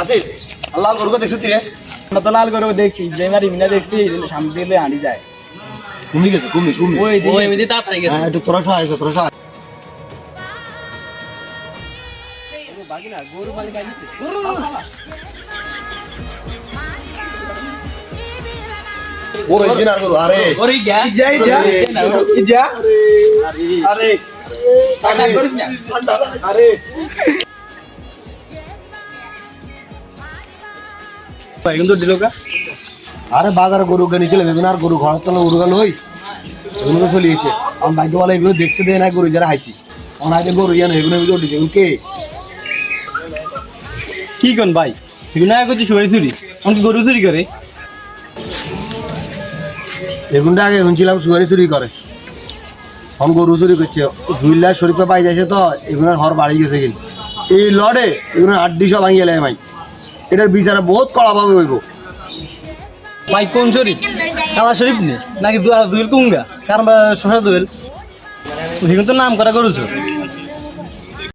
আসিল আল্লাহ গরুকে দেখছ তুই রে তো লাল করে দেখছি ইব্রাহিম আর ইমিনা দেখছি সামনে দিলে হাঁড়ি যায়। ঘুমি গেছে ঘুমি ঘুমি ওই ও এমনি তাড়াতাড়ি গেছে। হ্যাঁ একটু তোরা সহায় আছে তোরা সহায়। ওর অরিজিনাল গরু আরে। ওরে গিয়া যা যা যা আরে। টাকা করিস আরে। কিন্তু দিল কা? আরে বাজার গরু গানি চলে বেগুন আর গরু ঘর তলে গরু গান হই এগুলো তো চলিয়েছে আমার ভাগ্যওয়ালা এগুলো দেখছে দেয় না গরু যারা হাইছি আমার আগে গরু জানো এগুলো এগুলো উঠেছে এগুলো কে? কি কোন ভাই? তুই না করছিস চুরি? চুরি আমাকে গরু চুরি করে? এগুনটা আগে শুনছিলাম সুগারি চুরি করে। এখন গরু চুরি করছে জুইল্লা শরীফে পাই যাচ্ছে তো এগুলোর হর বাড়ি গেছে কিন্তু। এই লড়ে এগুলো আড্ডি সব ভাঙিয়ে এলাই ভাই। এটার বিচারে বহুত কড়াভাবে হইব। ভাই, কোন শরীফ? কালা শরীফ নে? নাকি দুয়েল কুঙ্গা? কারণ শশা দুয়েল। তুমি তো নাম করা করছ।